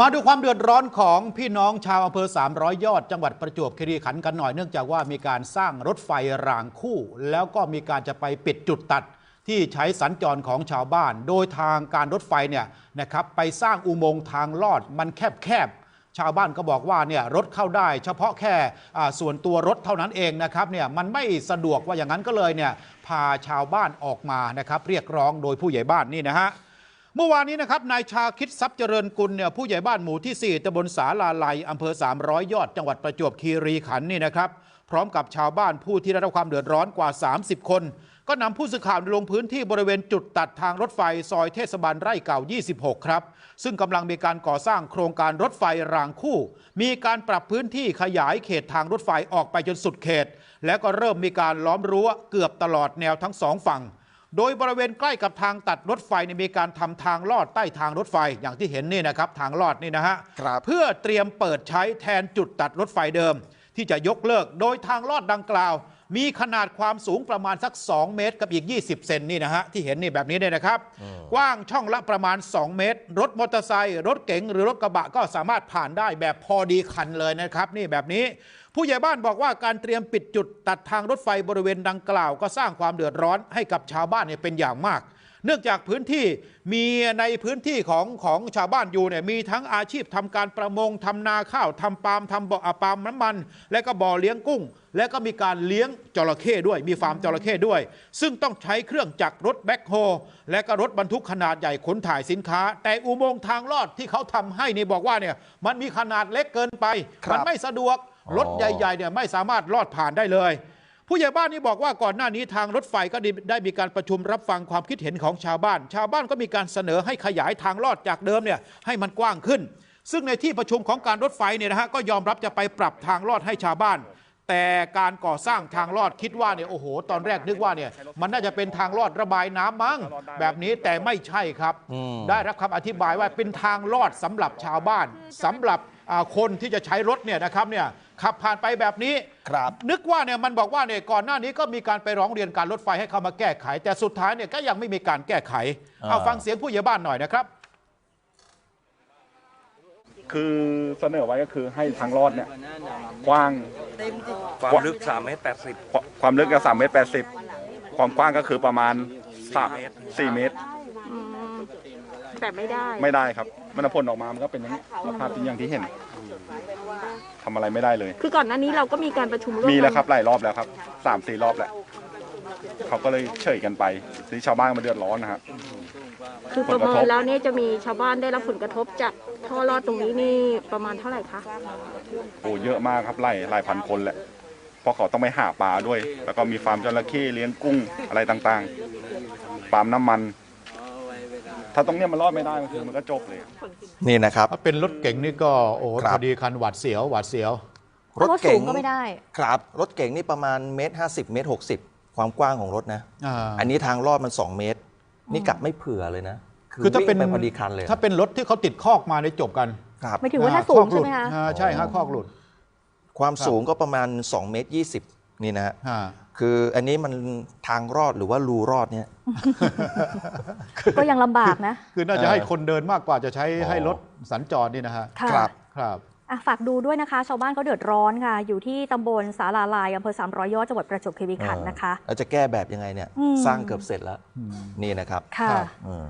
มาดูความเดือดร้อนของพี่น้องชาวอำเภอ 300 ยอด จังหวัดประจวบคีรีขันธ์กันหน่อยเนื่องจากว่ามีการสร้างรถไฟรางคู่ แล้วก็มีการจะไปปิดจุดตัดที่ใช้สัญจรของชาวบ้าน โดยทางการรถไฟเนี่ยนะครับไปสร้างอุโมงค์ทางลอดมันแคบๆชาวบ้านก็บอกว่าเนี่ยรถเข้าได้เฉพาะแค่ส่วนตัวรถเท่านั้นเองนะครับเนี่ยมันไม่สะดวกว่าอย่างนั้นก็เลยเนี่ยพาชาวบ้านออกมานะครับเรียกร้องโดยผู้ใหญ่บ้านนี่นะฮะ เมื่อวานนี้นะครับนายชาคิดทรัพย์เจริญกุลเนี่ยผู้ใหญ่บ้านหมู่ที่ 4ตำบลสาลาไลอำเภอ 300 ยอดจังหวัดประจวบคีรีขันธ์นี่นะครับ พร้อมกับชาวบ้านผู้ที่ได้รับความเดือดร้อนกว่า 30 คน ก็นำผู้สื่อข่าวลงพื้นที่บริเวณจุดตัดทางรถไฟซอยเทศบาลไร่เก่า 26 ครับ ซึ่งกำลังมีการก่อสร้างโครงการรถไฟรางคู่ มีการปรับพื้นที่ขยายเขตทางรถไฟออกไปจนสุดเขต แล้วก็เริ่มมีการล้อมรั้วเกือบตลอดแนวทั้งสองฝั่ง โดยบริเวณใกล้กับทางตัดรถไฟเนี่ยมีการทำทางลอดใต้ทางรถไฟอย่างที่เห็นนี่นะครับทางลอดนี่นะฮะครับเพื่อเตรียมเปิดใช้แทนจุดตัดรถไฟเดิม ที่จะยกเลิก โดยทางลอดดังกล่าว มีขนาดความสูงประมาณสัก 2 เมตร กับอีก 20 เซนนี่นะฮะที่เห็นนี่แบบนี้เนี่ยนะครับ กว้างช่องละประมาณ 2 เมตร รถมอเตอร์ไซค์รถเก๋งหรือรถกระบะก็สามารถผ่านได้แบบพอดีคันเลยนะครับ นี่แบบนี้ ผู้ใหญ่บ้านบอกว่าการเตรียมปิดจุดตัดทางรถไฟบริเวณดังกล่าว ก็สร้างความเดือดร้อนให้กับชาวบ้านเนี่ยเป็นอย่างมาก เนื่องจากพื้นที่มีในพื้นที่ของของชาวบ้านอยู่เนี่ยมีทั้งอาชีพทำการประมงทำนาข้าวทำปาล์มทำบ่ออปาล์มน้ำมัน และก็บ่อเลี้ยงกุ้ง และก็มีการเลี้ยงจระเข้ด้วย มีฟาร์มจระเข้ด้วย ซึ่งต้องใช้เครื่องจักรรถแบ็คโฮและก็รถบรรทุกขนาดใหญ่ขนถ่ายสินค้า แต่อุโมงค์ทางลอดที่เขาทำให้นี่บอกว่าเนี่ยมันมีขนาดเล็กเกินไป มันไม่สะดวกรถใหญ่ๆเนี่ยไม่สามารถลอดผ่านได้เลย ผู้ใหญ่บ้านนี่บอกว่าก่อนหน้านี้ทางรถไฟก็ได้ได้มีการประชุมรับฟังความคิดเห็นของชาวบ้าน ชาวบ้านก็มีการเสนอให้ขยายทางลอดจากเดิมเนี่ยให้มันกว้างขึ้น ซึ่งในที่ประชุมของการรถไฟเนี่ยนะฮะก็ยอมรับจะไปปรับทางลอดให้ชาวบ้าน แต่การก่อสร้างทางลอดคิดว่าเนี่ยโอ้โห ตอนแรกนึกว่าเนี่ยมันน่าจะเป็นทางลอดระบายน้ำมั้งแบบนี้แต่ไม่ใช่ครับอืมได้รับคำอธิบายว่าเป็นทางลอดสำหรับชาวบ้านสำหรับ อ่าคนที่จะใช้รถเนี่ยนะครับเนี่ยขับผ่านไปแบบนี้ ครับ นึกว่าเนี่ยมันบอกว่าเนี่ยก่อนหน้านี้ก็มีการไปร้องเรียนการรถไฟให้เข้ามาแก้ไข แต่สุดท้ายเนี่ยก็ยังไม่มีการแก้ไขอ่าเอาฟังเสียงผู้ใหญ่บ้านหน่อยนะครับ คือเสนอไว้ก็คือให้ทางรอดเนี่ยกว้างความลึก3เมตร80 ควความลึกก็สามเมตรแปดสิบความกว้างก็คือประมาณสามสี่เมตรอืม แต่ไม่ได้ ไม่ได้ครับ มันพ่นออกมา มันก็เป็นอย่างนี้สภาพที่อย่างที่เห็นทำอะไรไม่ได้เลย คือก่อนหน้านี้เราก็มีการประชุมร่วมมีกันแล้วครับหลายรอบแล้วครับสามสี่รอบแล้วเขาก็เลยเฉยกันไปที่ชาวบ้านมาเดือดร้อนนะครับคือประเมินแล้วเนี่ยจะมีชาวบ้านได้รับผลกระทบจากท่อรอดตรงนี้นี่ประมาณเท่าไหร่คะโอ้เยอะมากครับไล่หลายพันคนแหละเพราะเขาต้องไปหาปลาด้วย แล้วก็มีฟาร์มจระเข้เลี้ยงกุ้งอะไรต่างๆฟาร์มน้ำมัน ถ้าตรงเนี้ยมันรอดไม่ได้มันคือมันก็จบเลย นี่นะครับ ถ้าเป็นรถเก๋งนี่ก็โอ้โหครับ พอดีคันหวัดเสียวหวัดเสียว รถเก๋งสูก็ไม่ได้ ครับรถเก๋งนี่ประมาณเมตรห้าสิบเมตรหกสิบความกว้างของรถนะอ่าอันนี้ทางลอดมัน2เมตร นี่กลับไม่เผื่อเลยนะคือถ้าเป็นวิ่งไปพอดีคันเลยถ้าเป็นรถที่เขาติดคอกมาในยจบกันครับ ไม่ถึงว่าถ้าสูงใช่ไหมคะ อ่าใช่ฮะคอกหลุด ความสูงก็ประมาณ2เมตร20 นี่นะฮะอ่าคืออันนี้มันทางรอดหรือว่ารูรอดเนี่ย ก็ยังลำบากนะ คือน่าจะเออให้คนเดินมากกว่าจะใช้อ๋อให้รถสัญจรนี่นะฮะค่ะครับครับอะฝากดูด้วยนะคะ ชาวบ้านเขาเดือดร้อนค่ะ อยู่ที่ตำบลสาลาลายอำเภอ300ยอดจังหวัดประจวบคีรีขันธ์นะคะแล้วจะแก้แบบยังไงเนี่ยอืมสร้างเกือบเสร็จแล้วอืมนี่นะครับค่ะครับอืม